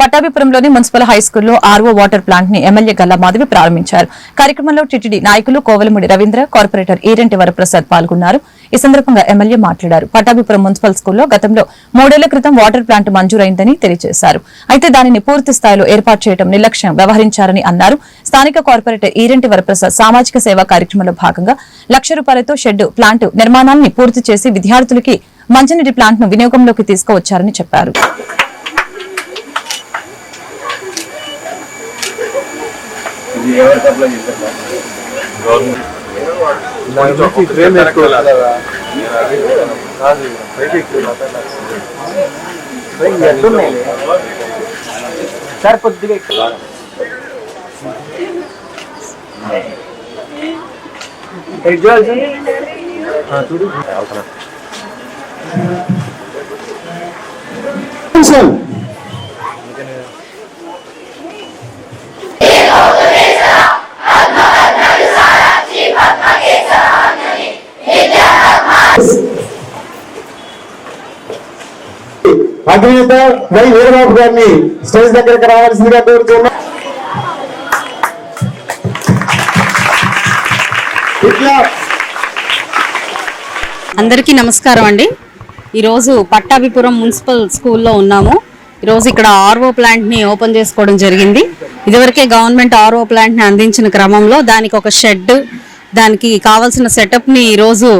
పట్టాభిపురంలోని municipal high స్కూల్లో RO water ప్లాంట్ని MLA Galla Madhavi ప్రారంభించారు. కార్యక్రమంలో టిటిడి నాయకులు కోవలముడి రవీంద్ర కార్పొరేటర్ ఈరెంటి వరప్రసాద్ పాల్గొన్నారు. ఈ సందర్భంగా ఎమ్మెల్యే మాట్లాడారు. పట్టాభిపురం మున్సిపల్ స్కూల్లో గతంలో మూడేళ్ళ క్రితం వాటర్ ప్లాంట్ మంజూరైందని తెలియజేశారు. అయితే దానిని పూర్తి స్థాయిలో ఏర్పాటు చేయడం నిర్లక్ష్యం వ్యవహరించారని అన్నారు. స్థానిక కార్పొరేటర్ ఈరెంటి వరప్రసాద్ సామాజిక సేవా కార్యక్రమంలో భాగంగా లక్ష రూపాయలతో షెడ్ ప్లాంట్ నిర్మాణాన్ని పూర్తి చేసి విద్యార్థులకి మంచినీటి ప్లాంట్ను వినియోగంలోకి తీసుకువచ్చారని చెప్పారు. ఇది ఎవరికి అప్లై చేశారు సార్ కొద్దిగా ఎక్కువ. ఎటు చూడు అధినేత వై వీరబాబు గారిని స్టేజ్ దగ్గరకు రావాల్సిందిగా కోరుతున్నా. ఇట్లా అందరికీ నమస్కారం అండి. ఈరోజు పట్టాభిపురం మున్సిపల్ స్కూల్లో ఉన్నాము. ఈరోజు ఇక్కడ ఆర్ఓ ప్లాంట్ని ఓపెన్ చేసుకోవడం జరిగింది. ఇదివరకే గవర్నమెంట్ ఆర్ఓ ప్లాంట్ని అందించిన క్రమంలో దానికి ఒక షెడ్ దానికి కావాల్సిన సెటప్ని ఈరోజు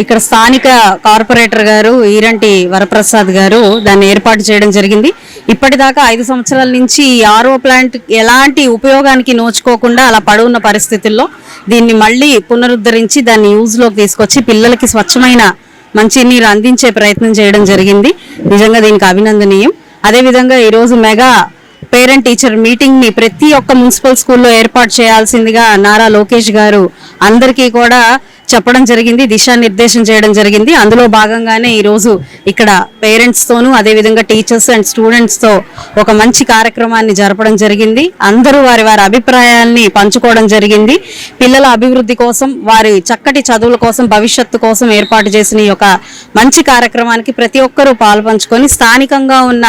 ఇక్కడ స్థానిక కార్పొరేటర్ గారు ఈరంటి వరప్రసాద్ గారు దాన్ని ఏర్పాటు చేయడం జరిగింది. ఇప్పటిదాకా ఐదు సంవత్సరాల నుంచి ఈ ఆర్ఓ ప్లాంట్ ఎలాంటి ఉపయోగానికి నోచుకోకుండా అలా పడున్న పరిస్థితుల్లో దీన్ని మళ్ళీ పునరుద్ధరించి దాన్ని యూజ్లోకి తీసుకొచ్చి పిల్లలకి స్వచ్ఛమైన మంచినీరు అందించే ప్రయత్నం చేయడం జరిగింది. నిజంగా దీనికి అభినందనీయం. అదేవిధంగా ఈరోజు మెగా పేరెంట్ టీచర్ మీటింగ్ని ప్రతి ఒక్క మున్సిపల్ స్కూల్లో ఏర్పాటు చేయాల్సిందిగా నారా లోకేష్ గారు అందరికీ కూడా చెప్పడం జరిగింది దిశానిర్దేశం చేయడం జరిగింది. అందులో భాగంగానే ఈరోజు ఇక్కడ పేరెంట్స్తోనూ అదేవిధంగా టీచర్స్ అండ్ స్టూడెంట్స్తో ఒక మంచి కార్యక్రమాన్ని జరపడం జరిగింది. అందరూ వారి వారి అభిప్రాయాల్ని పంచుకోవడం జరిగింది. పిల్లల అభివృద్ధి కోసం వారి చక్కటి చదువుల కోసం భవిష్యత్తు కోసం ఏర్పాటు చేసిన ఈ యొక్క మంచి కార్యక్రమానికి ప్రతి ఒక్కరూ పాల్పంచుకొని స్థానికంగా ఉన్న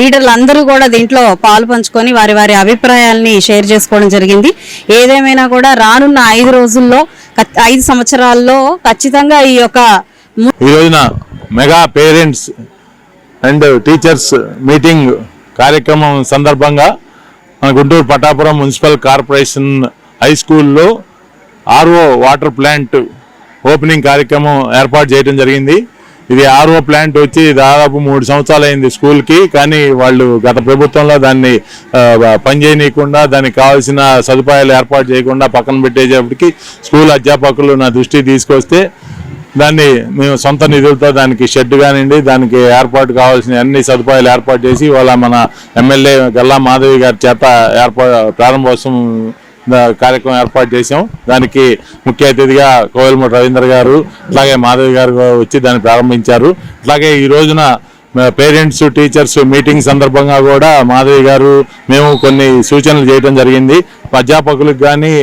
లీడర్లు అందరూ కూడా దీంట్లో పాలు పంచుకొని వారి వారి అభిప్రాయాల్ని షేర్ చేసుకోవడం జరిగింది. ఏదేమైనా కూడా రానున్న ఐదు రోజుల్లో ఐదు సంవత్సరాల్లో ఖచ్చితంగా ఈ యొక్క ఈ రోజున mega parents and teachers meeting కార్యక్రమం సందర్భంగా మన Guntur Patapuram municipal corporation high స్కూల్లో ఆర్ఓ వాటర్ ప్లాంట్ ఓపెనింగ్ కార్యక్రమం ఏర్పాటు చేయడం జరిగింది. ఇది ఆర్ఓ ప్లాంట్ వచ్చి దాదాపు మూడు సంవత్సరాలు అయింది స్కూల్కి కానీ వాళ్ళు గత ప్రభుత్వంలో దాన్ని పనిచేయనీయకుండా దానికి కావాల్సిన సదుపాయాలు ఏర్పాటు చేయకుండా పక్కన పెట్టేసేపటికి స్కూల్ అధ్యాపకులు నా దృష్టికి తీసుకొస్తే దాన్ని మేము సొంత నిధులతో దానికి షెడ్ కానివ్వండి దానికి ఏర్పాటు కావాల్సిన అన్ని సదుపాయాలు ఏర్పాటు చేసి ఇవాళ మన ఎమ్మెల్యే గల్లా మాధవి గారి చేత ఏర్పా ప్రారంభోత్సవం కార్యక్రమం ఏర్పాటు చేసాం దానికి ముఖ్య అతిథిగా కోవెలమూటి రవీంద్ర గారు అలాగే మాధవి గారు వచ్చి దాన్ని ప్రారంభించారు. అలాగే ఈ రోజున పేరెంట్స్ టీచర్స్ మీటింగ్ సందర్భంగా కూడా మాధవి గారు మేము కొన్ని సూచనలు చేయడం జరిగింది. అధ్యాపకులకు కానీ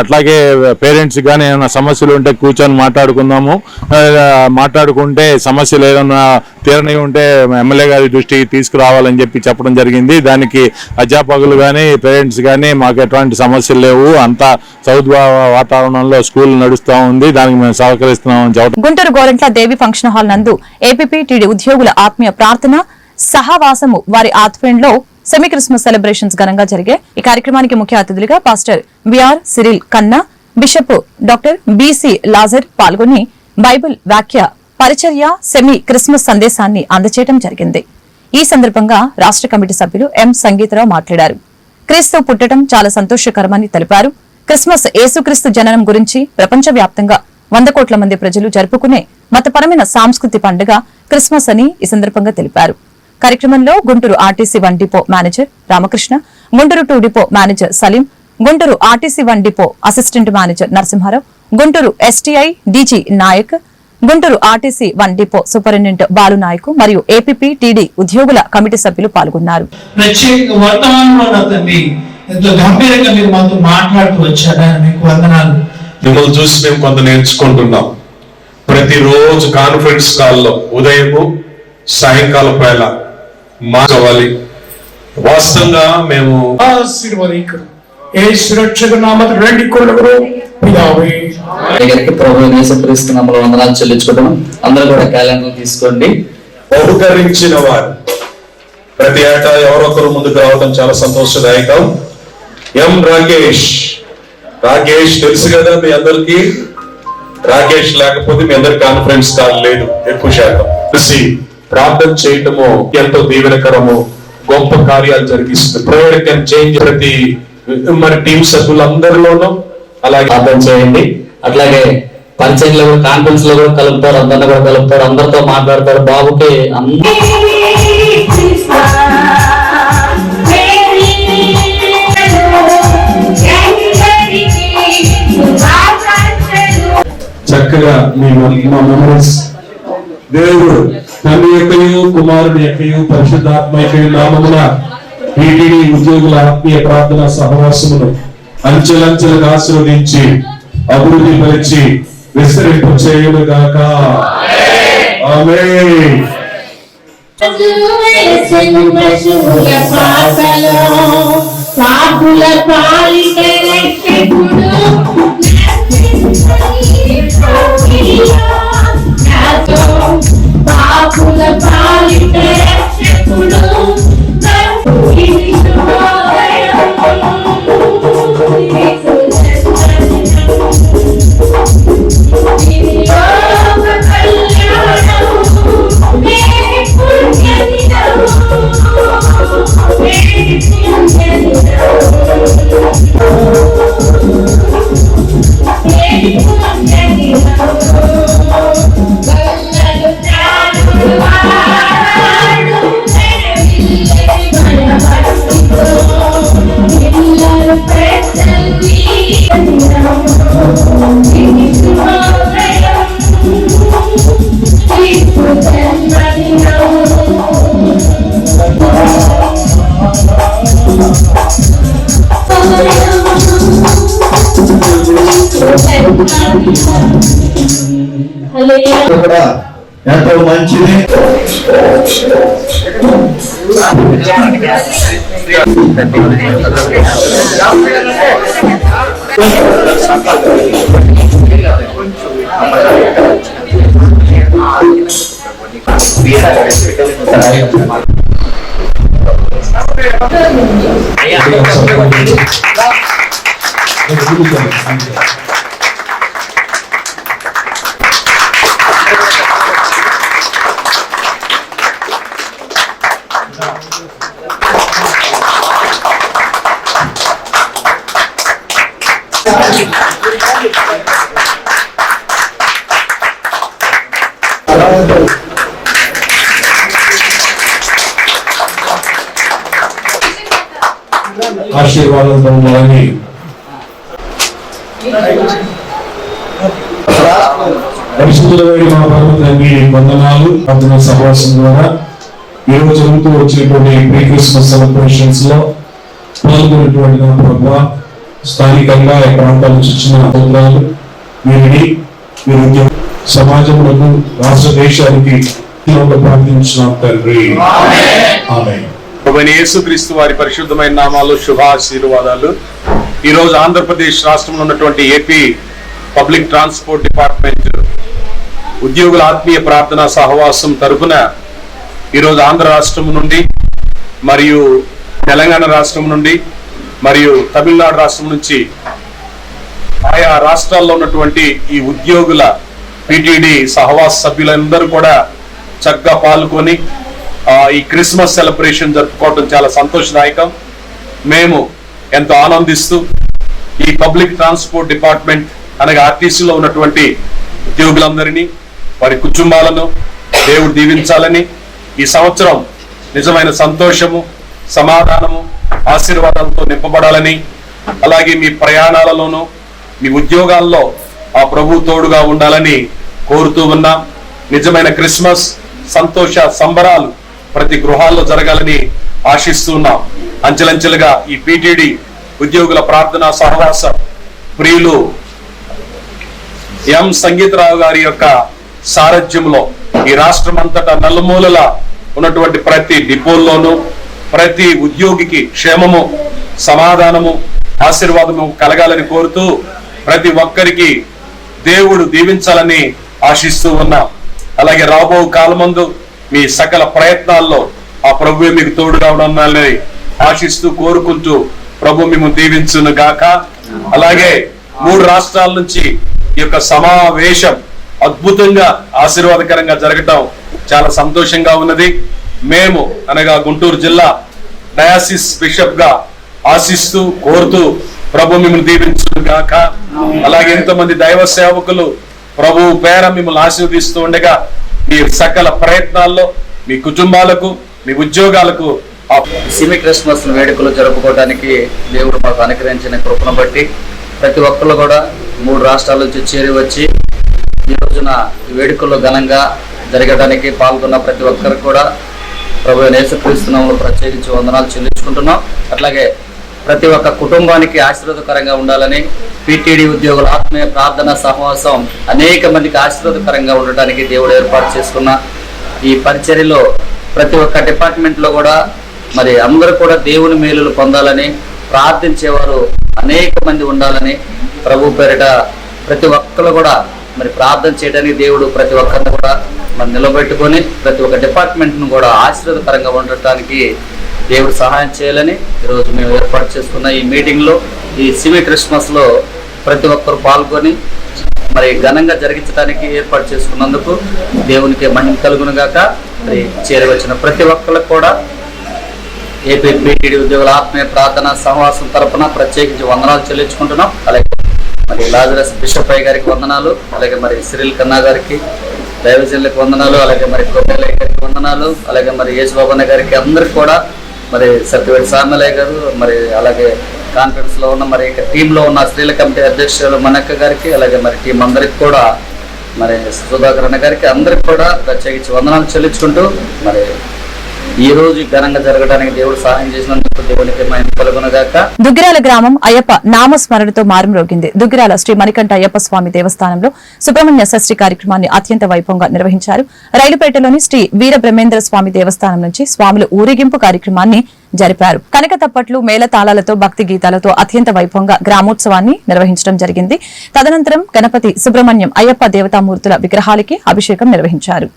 అట్లాగే పేరెంట్స్ కానీ ఏమైనా సమస్యలు ఉంటే కూర్చొని మాట్లాడుకుందాము. మాట్లాడుకుంటే సమస్యలు ఏదైనా తీరని ఉంటే ఎమ్మెల్యే గారి దృష్టికి తీసుకురావాలని చెప్పి చెప్పడం జరిగింది. దానికి అధ్యాపకులు కానీ పేరెంట్స్ కానీ మాకు ఎటువంటి సమస్యలు లేవు. అంతా సౌద్భావ వాతావరణంలో స్కూల్ నడుస్తూ ఉంది. దానికి మేము సహకరిస్తున్నామని చెప్పడం గుంటూరు గోరంట్ల దేవి ఫంక్షన్ హాల్ నందు ఏపీపీ టీడీ ఉద్యోగుల ఆత్మీయ ప్రార్థన సహవాసము వారి ఆధ్వర్యంలో సెమీ క్రిస్మస్ సెలబ్రేషన్స్ ఘనంగా జరిగాయి ఈ కార్యక్రమానికి ముఖ్య అతిథులుగా pastor BR Cyril Kanna bishop doctor BC Lazar పాల్గొని బైబిల్ వ్యాఖ్య పరిచర్య సెమీ క్రిస్మస్ సందేశాన్ని అందచేయడం జరిగింది. ఈ సందర్భంగా రాష్ట్ర కమిటీ సభ్యులు ఎం సంగీతరావు మాట్లాడారు. క్రీస్తు పుట్టడం చాలా సంతోషకరమని తెలిపారు. క్రిస్మస్ ఏసుక్రీస్తు జననం గురించి ప్రపంచవ్యాప్తంగా వంద కోట్ల మంది ప్రజలు జరుపుకునే మతపరమైన సాంస్కృతి పండుగ క్రిస్మస్ అని ఈ సందర్భంగా తెలిపారు. కార్యక్రమంలో Guntur RTC one depot manager Ramakrishna Guntur two depot manager Salim Guntur RTC one depot assistant manager Narasimharao Guntur STI DG Naik Guntur RTC one depot superintendent Balu Naik మరియు ఏపీపీ టీడీ ఉద్యోగుల committee సభ్యులు పాల్గొన్నారు. మిమ్మల్ని చూసి మేము కొంత నేర్చుకుంటున్నాం. ప్రతిరోజు కాన్ఫరెన్స్ కాల్లో ఉదయము సాయంకాలం వేళ మాట్లాడాలి వాస్తవంగా మేము ఆశీర్వదించు. ఏ సురక్షక నామత రెండు కొడుకులు పిదావే. దగ్గరికి ప్రభు యేసుక్రీస్తు నామములో వందనాలు చెల్లించుకుంటాం అందరూ కూడా క్యాలెండర్ తీసుకోండి. బహుకరించిన వారు. ప్రతి ఏటా ఎవరొకరు ముందుకు రావడం చాలా సంతోషదాయకం. ఎం రాకేష్. రాకేష్ తెలుసు కదా మీ అందరికి? రాకేష్ లేకపోతే మీ అందరి కాన్ఫరెన్స్ కాల్ లేదు. ఎక్కువ శాతం. ప్రార్థన చేయటము ఎంతో దీవెనకరము గొప్ప కార్యాలు జరిగిస్తుంది. ప్రేయర్ కెన్ చేంజ్ ప్రతి మరి టీం సభ్యులందరిలోనూ అలాగే ప్రార్థన చేయండి. అట్లాగే పరిచయంలో కూడా కాన్ఫరెన్స్లో కూడా కలుపుతారు అందరిని కూడా కలుపుతారు అందరితో మాట్లాడతారు. బాబుకి అందరూ చక్కగా మీ మా మెమరీస్ దేవుడు తండ్రి యొక్కయు కుమారుడు యొక్కయు పరిశుద్ధాత్మ యొక్కయు నామమున టీటీడీ ఉద్యోగుల ఆత్మీయ ప్రార్థన సహవాసమును అంచెలంచెలుగా ఆశీర్వదించి అభివృద్ధి పరిచి విస్తరింపు చేయును గాక. ఆమె పాపుల పాలిట రక్షకుడు పాపుల పాలిట రక్షకుడు ఎంతో మంచిది ఆశీర్వాదంతో ఉండాలని పరిశుద్ధులైన మా పరమ తండ్రి వందనాలు. ప్రార్థన సహవాసం ద్వారా ఈ రోజు జరుగుతూ వచ్చినటువంటి ప్రీ క్రిస్మస్ సెలబ్రేషన్స్లో పాల్గొన్నటువంటి నా ప్రభు. స్థానికంగా ఈ ప్రాంతాల నుంచి వచ్చిన సోదరాలు వీరిని మీరు సమాజంలో రాష్ట్ర దేశానికి ప్రార్థించిన తండ్రి. ఆమె ప్రభువైన యేసుక్రీస్తు వారి పరిశుద్ధమైన నామాలు శుభాశీర్వాదాలు. ఈ రోజు ఆంధ్రప్రదేశ్ రాష్ట్రంలో ఉన్నటువంటి ఏపీ పబ్లిక్ ట్రాన్స్పోర్ట్ డిపార్ట్మెంట్ ఉద్యోగుల ఆత్మీయ ప్రార్థన సహవాసం తరపున ఈరోజు ఆంధ్ర రాష్ట్రం నుండి మరియు తెలంగాణ రాష్ట్రం నుండి మరియు తమిళనాడు రాష్ట్రం నుంచి ఆయా రాష్ట్రాల్లో ఉన్నటువంటి ఈ ఉద్యోగుల పిటిడి సహవాస సభ్యులందరూ కూడా చక్కగా పాల్గొని ఈ క్రిస్మస్ సెలబ్రేషన్ జరుపుకోవడం చాలా సంతోషదాయకం. మేము ఎంతో ఆనందిస్తూ ఈ పబ్లిక్ ట్రాన్స్పోర్ట్ డిపార్ట్మెంట్ అనగా ఆర్టీసీలో ఉన్నటువంటి ఉద్యోగులందరినీ వారి కుటుంబాలను దేవుడు దీవించాలని ఈ సంవత్సరం నిజమైన సంతోషము సమాధానము ఆశీర్వాదాలతో నింపబడాలని అలాగే మీ ప్రయాణాలలోనూ మీ ఉద్యోగాల్లో ఆ ప్రభు తోడుగా ఉండాలని కోరుతూ ఉన్నాం. నిజమైన క్రిస్మస్ సంతోష సంబరాలు ప్రతి గృహాల్లో జరగాలని ఆశిస్తూ ఉన్నాం. అంచెలంచెలుగా ఈ పిటిడి ఉద్యోగుల ప్రార్థన సహవాస ప్రియులు ఎం సంగీతరావు గారి యొక్క సారథ్యంలో ఈ రాష్ట్రం అంతటా నలుమూలల ఉన్నటువంటి ప్రతి డిపోల్లోనూ ప్రతి ఉద్యోగికి క్షేమము సమాధానము ఆశీర్వాదము కలగాలని కోరుతూ ప్రతి ఒక్కరికి దేవుడు దీవించాలని ఆశిస్తూ ఉన్నాం. అలాగే రాబో కాలమందు మీ సకల ప్రయత్నాల్లో ఆ ప్రభు మీకు తోడుగా ఉండాలని ఆశిస్తూ కోరుకుంటూ ప్రభు మేము దీవించును గాక. అలాగే మూడు రాష్ట్రాల నుంచి ఈ యొక్క సమావేశం అద్భుతంగా ఆశీర్వాదకరంగా జరగటం చాలా సంతోషంగా ఉన్నది. మేము అనగా గుంటూరు జిల్లా డయాసిస్ బిషప్గా ఆశిస్తూ కోరుతూ ప్రభు మిమ్మల్ని దీవించును గాక. అలాగే ఎంతమంది దైవ సేవకులు ప్రభు పేర మిమ్మల్ని ఆశీర్వదిస్తూ ఉండగా మీ సకల ప్రయత్నాల్లో మీ కుటుంబాలకు మీ ఉద్యోగాలకు సిమి క్రిస్మస్ వేడుకలు జరుపుకోవడానికి దేవుడు మాకు అనుగ్రహించిన కృపను బట్టి ప్రతి ఒక్కరు కూడా మూడు రాష్ట్రాల నుంచి చేరి వచ్చి ఈ రోజున ఈ వేడుకల్లో ఘనంగా జరగడానికి పాల్గొన్న ప్రతి ఒక్కరికి కూడా ప్రభు యేసుక్రీస్తునామములో ప్రత్యేకించి వందనాలు చెల్లించుకుంటున్నాం. అట్లాగే ప్రతి ఒక్క కుటుంబానికి ఆశీర్వాదకరంగా ఉండాలని పిటిడి ఉద్యోగుల ఆత్మీయ ప్రార్థన సహవాసం అనేక మందికి ఆశీర్వాదకరంగా ఉండటానికి దేవుడు ఏర్పాటు చేసుకున్న ఈ పరిచర్యలో ప్రతి ఒక్క డిపార్ట్మెంట్లో కూడా మరి అందరూ కూడా దేవుని మేలులు పొందాలని ప్రార్థించేవారు అనేక మంది ఉండాలని ప్రభు పేరిట ప్రతి ఒక్కరు కూడా మరి ప్రార్థన చేయడానికి దేవుడు ప్రతి ఒక్కరిని కూడా మరి నిలబెట్టుకొని ప్రతి ఒక్క డిపార్ట్మెంట్ను కూడా ఆశీర్వాదకరంగా ఉండటానికి దేవుడు సహాయం చేయాలని ఈరోజు మేము ఏర్పాటు చేసుకున్న ఈ మీటింగ్లో ఈ సివి క్రిస్మస్లో ప్రతి ఒక్కరు పాల్గొని మరి ఘనంగా జరిగించడానికి ఏర్పాటు చేసుకున్నందుకు దేవునికి మహిమ కలుగునుగాక మరి చేరవచ్చిన ప్రతి ఒక్కరికి కూడా ఏపీ బీటీడీ ఉద్యోగుల ఆత్మీయ ప్రార్థన సహవాసం తరపున ప్రత్యేకించి వందనాలు చెల్లించుకుంటున్నాం. అలాగే మరి లాజరస్ బిషప్ అయ్య గారికి వందనాలు అలాగే మరి సిరిల్ కన్నా గారికి దైవజనులకు వందనాలు అలాగే మరి కొమ్మలయ్య గారికి వందనాలు అలాగే మరి యేసుబాబన్న గారికి అందరికి కూడా మరి సత్యవేటి సామలయ్య గారు మరి అలాగే కాన్ఫరెన్స్లో ఉన్న మరి టీంలో ఉన్న స్త్రీల కమిటీ అధ్యక్షులు మనక్క గారికి అలాగే మరి టీం అందరికి కూడా మరి సుధాకర్ అన్న గారికి అందరికి కూడా ప్రత్యేకించి వందనాలు చెల్లించుకుంటూ మరి ఈ రోజు ఘనంగా జరగడానికి దేవుడు సహాయం చేసినందుకు దేవునికి మహిమ కలుగునగాక. దుగ్గిరాల గ్రామం అయ్యప్ప నామస్మరణతో మారుమ్రోగింది దుగ్గిరాల శ్రీ మణికంఠ అయ్యప్ప స్వామి దేవస్థానంలో సుబ్రహ్మణ్య షష్ఠి కార్యక్రమాన్ని అత్యంత వైభవంగా నిర్వహించారు. రైలుపేటలోని శ్రీ వీర బ్రహ్మేంద్ర స్వామి దేవస్థానం నుంచి స్వాములు ఊరేగింపు కార్యక్రమాన్ని జరిపారు. కనక తప్పట్లు మేళతాళాలతో భక్తి గీతాలతో అత్యంత వైభవంగా గ్రామోత్సవాన్ని నిర్వహించడం జరిగింది. తదనంతరం గణపతి సుబ్రహ్మణ్యం అయ్యప్ప దేవతామూర్తుల విగ్రహాలకి అభిషేకం నిర్వహించారు.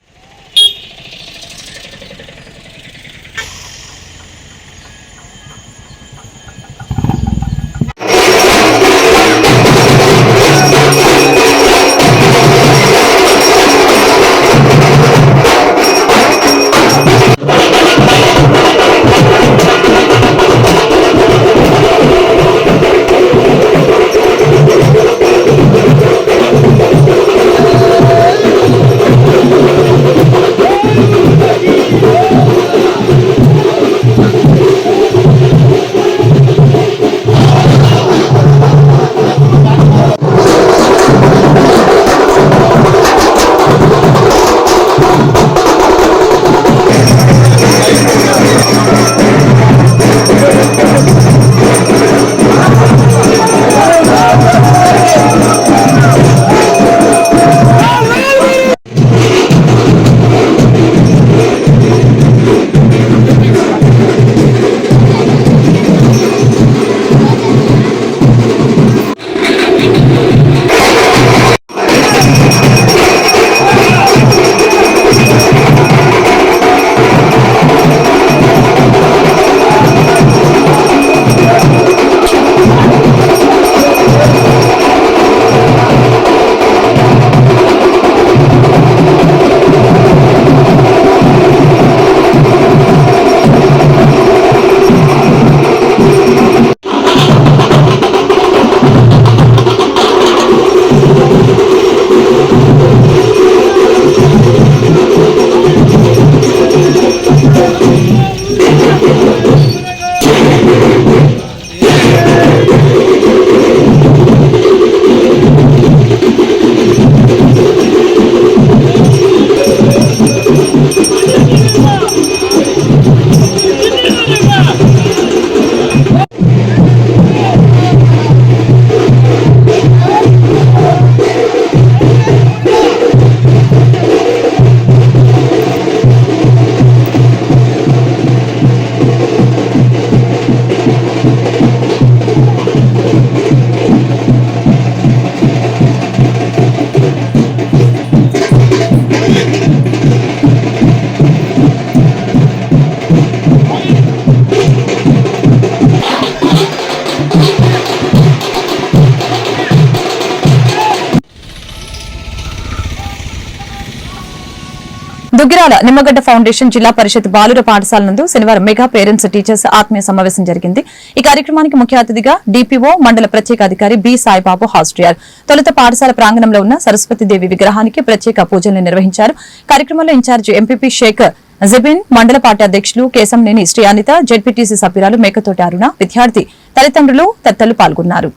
దుగ్గిరాల నిమ్మగడ్డ ఫౌండేషన్ జిల్లా పరిషత్ బాలుర పాఠశాల నందు శనివారం మెగా పేరెంట్స్ టీచర్స్ ఆత్మీయ సమావేశం జరిగింది. ఈ కార్యక్రమానికి ముఖ్య అతిథిగా డిపిఓ మండల ప్రత్యేక అధికారి బి సాయిబాబు హాస్టయార్ తొలుత పాఠశాల ప్రాంగణంలో ఉన్న సరస్వతీదేవి విగ్రహానికి ప్రత్యేక పూజలు నిర్వహించారు. కార్యక్రమంలో ఇన్ఛార్జి ఎంపీపీ షేక్ జబిన్ మండల పార్టీ అధ్యక్షులు కేశంనేని శ్రీ అనిత జెడ్పీటీసీ సభ్యురాలు మేకతోటి అరుణ విద్యార్థి తల్లిదండ్రులు తదితరులు పాల్గొన్నారు.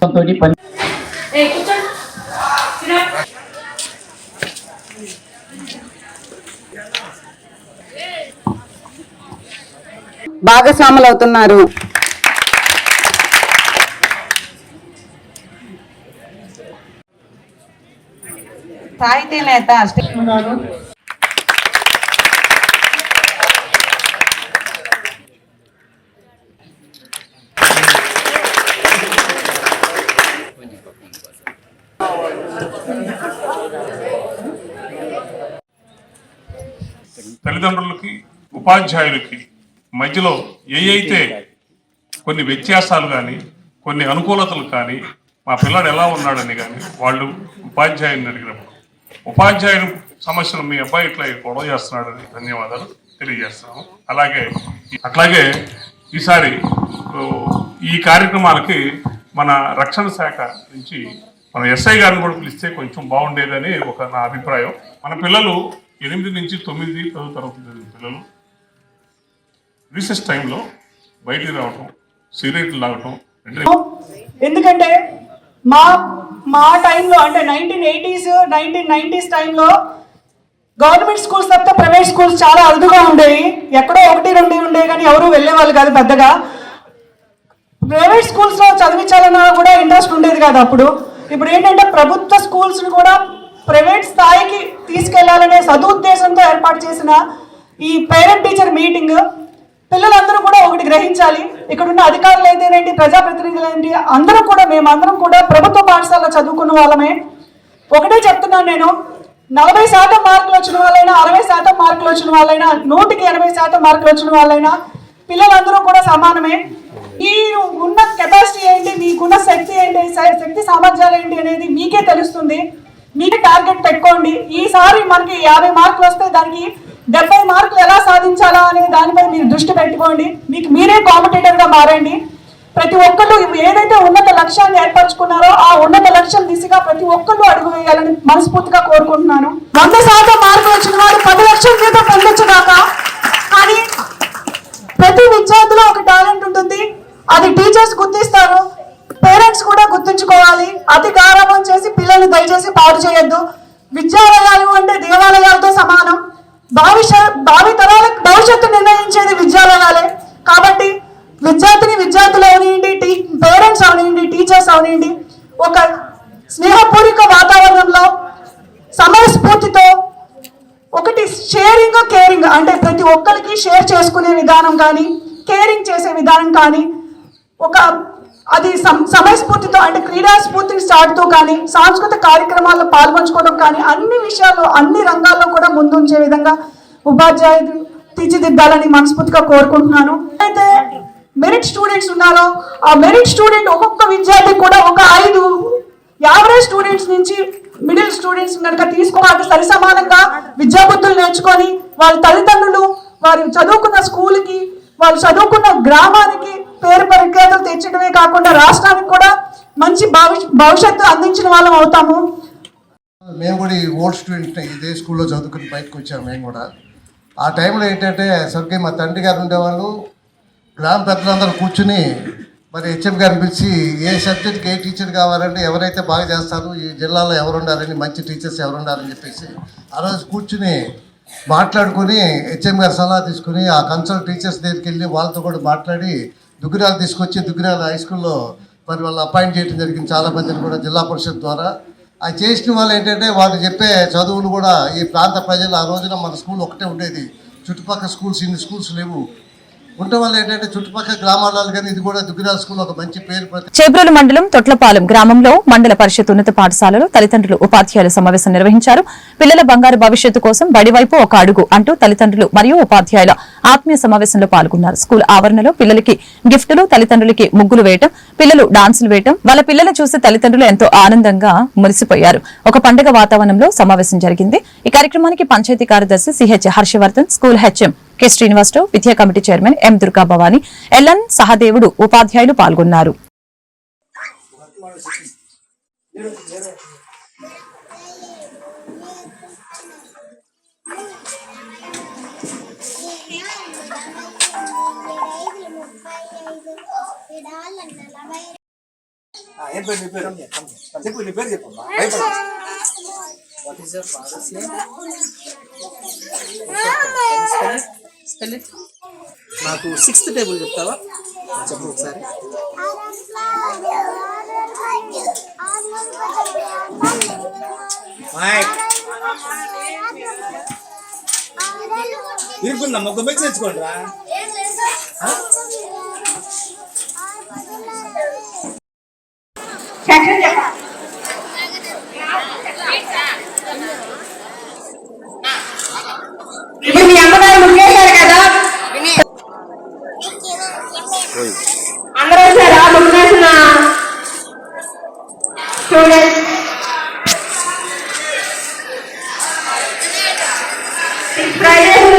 భాగస్వాములు అవుతున్నారు. సాహితీ నేత తల్లిదండ్రులకి ఉపాధ్యాయులకి మధ్యలో ఏ అయితే కొన్ని వ్యత్యాసాలు కానీ కొన్ని అనుకూలతలు కానీ మా పిల్లాడు ఎలా ఉన్నాడని కానీ వాళ్ళు ఉపాధ్యాయుని అడిగినప్పుడు ఉపాధ్యాయుని సమస్యలు మీ అబ్బాయి ఇట్లా గొడవ చేస్తున్నాడని ధన్యవాదాలు తెలియజేస్తున్నాము. అలాగే అట్లాగే ఈసారి ఈ కార్యక్రమాలకి మన రక్షణ శాఖ నుంచి మన ఎస్ఐ గారిని కూడా పిలిస్తే కొంచెం బాగుండేదని ఒక నా అభిప్రాయం. మన పిల్లలు ఎనిమిది నుంచి తొమ్మిది పదో తరగతి పిల్లలు. రీసెస్ టైంలో బయటికి రావటం సిగరెట్లు లాగటం ఎందుకంటే మా మా టైంలో అంటే నైన్టీన్ ఎయిటీస్ నైన్టీన్ నైన్టీస్ టైంలో గవర్నమెంట్ స్కూల్స్ తప్ప ప్రైవేట్ స్కూల్స్ చాలా అరుదుగా ఉండేవి. ఎక్కడో ఒకటి రెండు ఉండేవి కానీ ఎవరు వెళ్ళేవాళ్ళు కాదు పెద్దగా. ప్రైవేట్ స్కూల్స్లో చదివించాలన్నా కూడా ఇంట్రెస్ట్ ఉండేది కాదు అప్పుడు. ఇప్పుడు ఏంటంటే ప్రభుత్వ స్కూల్స్ని కూడా ప్రైవేట్ స్థాయికి తీసుకెళ్ళాలనే సదుద్దేశంతో ఏర్పాటు చేసిన ఈ పేరెంట్ టీచర్ మీటింగ్ పిల్లలందరూ కూడా ఒకటి గ్రహించాలి. ఇక్కడ ఉన్న అధికారులు అయితేనేంటి ప్రజాప్రతినిధులు ఏంటి అందరూ కూడా మేమందరం కూడా ప్రభుత్వ పాఠశాలలో చదువుకున్న వాళ్ళమే. ఒకటే చెప్తున్నాను నేను నలభై శాతం మార్కులు వచ్చిన వాళ్ళైనా అరవై శాతం మార్కులు వచ్చిన వాళ్ళైనా నూటికి ఎనభై శాతం మార్కులు వచ్చిన వాళ్ళైనా పిల్లలందరూ కూడా సమానమే. ఈ ఉన్న కెపాసిటీ ఏంటి మీకున్న శక్తి ఏంటి శక్తి సామర్థ్యాలు ఏంటి అనేది మీకే తెలుస్తుంది. మీకే టార్గెట్ పెట్టుకోండి. ఈసారి మనకి యాభై మార్కులు వస్తే దానికి డెబ్బై మార్కులు ఎలా సాధించాలా అనే దానిపై మీరు దృష్టి పెట్టుకోండి. మీకు మీరే కాంపిటేటర్గా మారండి. ప్రతి ఒక్కళ్ళు ఏదైతే ఉన్నత లక్ష్యాన్ని ఏర్పరచుకున్నారో ఆ ఉన్నత లక్ష్యం దిశగా ప్రతి ఒక్కళ్ళు అడుగు వేయాలని మనస్ఫూర్తిగా కోరుకుంటున్నాను. వంద శాతం మార్కులు వచ్చిన వారు పది లక్షల జీతం పొందొచ్చుగాక. కానీ ప్రతి విద్యార్థిలో ఒక టాలెంట్ ఉంటుంది. అది టీచర్స్ గుర్తిస్తారు. పేరెంట్స్ కూడా గుర్తుంచుకోవాలి. అతి గారాభం చేసి పిల్లల్ని దయచేసి పాడు చేయొద్దు. విద్యాలయాలు అంటే దేవాలయాలతో సమానం. భవిష్య భావి తరాలకు భవిష్యత్తు నిర్ణయించేది విద్యాలయాలే. కాబట్టి విద్యార్థిని విద్యార్థులు అవనివ్వండి టీ పేరెంట్స్ అవనివ్వండి టీచర్స్ అవనివ్వండి ఒక స్నేహపూర్వక వాతావరణంలో సమయస్ఫూర్తితో ఒకటి షేరింగ్ కేరింగ్ అంటే ప్రతి ఒక్కరికి షేర్ చేసుకునే విధానం కానీ కేరింగ్ చేసే విధానం కానీ ఒక అది సమ- సమయస్ఫూర్తితో అంటే క్రీడా స్ఫూర్తిని చాటుతూ కానీ సాంస్కృతిక కార్యక్రమాల్లో పాల్పంచుకోవడం కానీ అన్ని విషయాల్లో అన్ని రంగాల్లో కూడా ముందుంచే విధంగా ఉపాధ్యాయులు తీర్చిదిద్దాలని మనస్ఫూర్తిగా కోరుకుంటున్నాను. అయితే మెరిట్ స్టూడెంట్స్ ఉన్నారో ఆ మెరిట్ స్టూడెంట్ ఒక్కొక్క విద్యార్థి కూడా ఒక ఐదు యావరేజ్ స్టూడెంట్స్ నుంచి మిడిల్ స్టూడెంట్స్ కనుక తీసుకోవాలి సరి సమానంగా విద్యాబుద్ధులు నేర్చుకొని వాళ్ళ తల్లిదండ్రులు వారు చదువుకున్న స్కూల్కి వాళ్ళు చదువుకున్న గ్రామానికి పేరు పరిఖ్యాతలు తెచ్చడమే కాకుండా రాష్ట్రానికి కూడా మంచి భవిష్యత్తు అందించిన వాళ్ళం అవుతాము. మేము కూడా ఈ ఓల్డ్ స్టూడెంట్ ఇదే స్కూల్లో చదువుకుని బయటకు వచ్చాము మేము కూడా. ఆ టైంలో ఏంటంటే సరిగ్గా మా తండ్రి గారు ఉండేవాళ్ళు గ్రామ పెద్దలందరూ కూర్చుని మరి హెచ్ఎం గారిని పిలిచి ఏ సబ్జెక్ట్కి ఏ టీచర్ కావాలంటే ఎవరైతే బాగా చేస్తారు ఈ జిల్లాలో ఎవరు ఉండాలని మంచి టీచర్స్ ఎవరు ఉండాలని చెప్పేసి ఆ రోజు కూర్చుని మాట్లాడుకుని హెచ్ఎం గారు సలహా తీసుకుని ఆ కన్సల్ట్ టీచర్స్ దగ్గరికి వెళ్ళి వాళ్ళతో కూడా మాట్లాడి దుగ్గిరాలు తీసుకొచ్చి దుగ్గిరాల హై స్కూల్లో మరి వాళ్ళు అపాయింట్ చేయడం జరిగింది. చాలా మందిని కూడా జిల్లా పరిషత్ ద్వారా. అది చేసిన వాళ్ళు ఏంటంటే వాళ్ళు చెప్పే చదువులు కూడా ఈ ప్రాంత ప్రజలు ఆ రోజున మన స్కూల్ ఒకటే ఉండేది. చుట్టుపక్కల స్కూల్స్ ఇన్ని స్కూల్స్ లేవు. చేబ్రోలు మండలం తొట్లపాలెం గ్రామంలో మండల పరిషత్ ఉన్నత పాఠశాలలో తల్లిదండ్రులు ఉపాధ్యాయుల సమావేశం నిర్వహించారు. పిల్లల బంగారు భవిష్యత్తు కోసం బడివైపు ఒక అడుగు అంటూ తల్లిదండ్రులు మరియు ఉపాధ్యాయుల ఆత్మీయ సమావేశంలో పాల్గొన్నారు. స్కూల్ ఆవరణలో పిల్లలకి గిఫ్టులు తల్లిదండ్రులకి ముగ్గులు వేయటం పిల్లలు డాన్సులు వేయటం వాళ్ళ పిల్లలు చూసి తల్లిదండ్రులు ఎంతో ఆనందంగా మురిసిపోయారు. ఒక పండుగ వాతావరణంలో సమావేశం జరిగింది. ఈ కార్యక్రమానికి పంచాయతీ కార్యదర్శి CH Harshavardhan school HM K Srinivasarao విద్యా committee chairman M Durga Bhavani LN Sahadevudu ఉపాధ్యాయులు పాల్గొన్నారు. ఏం పేరు నీ పేరు? చెప్పు నీ పేరు చెప్పమ్మా. What is your father's name spell it నాకు సిక్స్త్ టేబుల్ చెప్తావా? చెప్పు ఒకసారి. మైక్ ఇరుకుందమ్మా ఒక బెచ్ తెచ్చుకోండి రా ఇప్పుడు మీ అమ్మగారు ముగ్గేశారు కదా అందరూ వచ్చారా ముగ్గేసిన స్టూడెంట్స్ ప్రైజెస్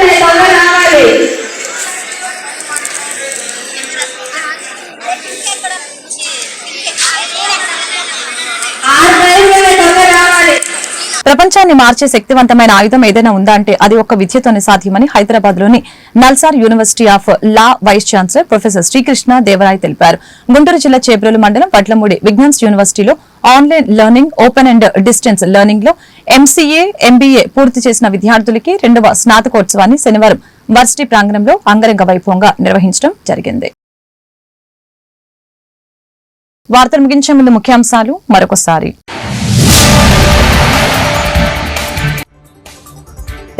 ప్రపంచాన్ని మార్చే శక్తివంతమైన ఆయుధం ఏదైనా ఉందా అంటే అది ఒక్క విద్యతోనే సాధ్యమని హైదరాబాద్లోని NALSAR university of law vice chancellor professor Srikrishna Devaraya తెలిపారు. గుంటూరు జిల్లా చేబ్రోలు మండలం వడ్లమూడి విజ్ఞాన్స్ యూనివర్సిటీలో online learning open and distance లెర్నింగ్లో MCA MBA పూర్తి చేసిన విద్యార్థులకి రెండవ స్నాతకోత్సవాన్ని శనివారం వర్సిటీ ప్రాంగణంలో అంగరంగ వైభవంగా నిర్వహించడం జరిగింది. వార్తలు ముగించే ముందు ముఖ్యాంశాలు మరొకసారి.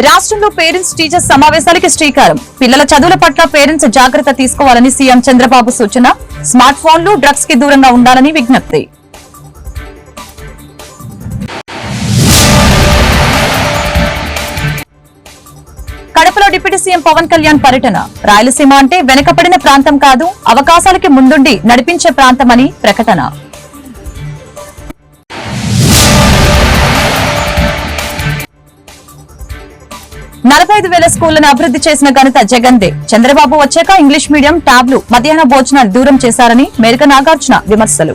రాష్ట్రంలో పేరెంట్స్ టీచర్స్ సమావేశాలకి శ్రీకారం. పిల్లల చదువుల పట్ల పేరెంట్స్ జాగ్రత్త తీసుకోవాలని సీఎం చంద్రబాబు సూచన. స్మార్ట్ ఫోన్లు డ్రగ్స్కి దూరంగా ఉండాలని విజ్ఞప్తి. కడపలో డిప్యూటీ సీఎం పవన్ కళ్యాణ్ పర్యటన. రాయలసీమ అంటే వెనుకబడిన ప్రాంతం కాదు అవకాశాలకి ముందుండి నడిపించే ప్రాంతమని ప్రకటన. నలభై ఐదు వేల స్కూళ్ళను అభివృద్ధి చేసిన ఘనత జగన్దే చంద్రబాబు వచ్చాక ఇంగ్లీష్ మీడియం ట్యాబ్లు మధ్యాహ్న భోజనాలు దూరం చేశారని మేరక నాగార్జున విమర్శలు.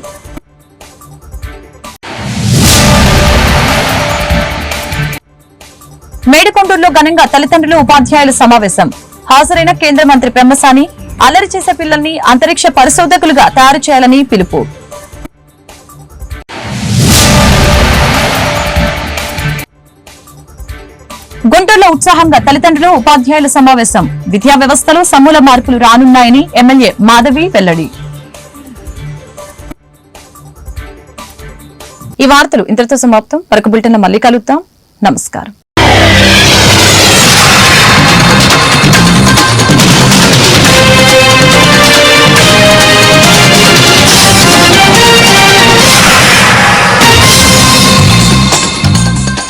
మేడికొండూరులో ఘనంగా తల్లిదండ్రులు ఉపాధ్యాయుల సమావేశం. హాజరైన కేంద్ర మంత్రి బ్రహ్మసాని అల్లరి చేసే పిల్లల్ని అంతరిక్ష పరిశోధకులుగా తయారు చేయాలని పిలుపు. ఉత్సాహంగా తల్లిదండ్రులు ఉపాధ్యాయుల సమావేశం. విద్యా వ్యవస్థలో సమూల మార్పులు రానున్నాయని ఎమ్మెల్యే మాధవి వెల్లడి. ఈ వార్తలు ఇంతటితో సమాప్తం. మరొక బులెటిన్ మళ్ళీ కలుద్దాం. నమస్కారం.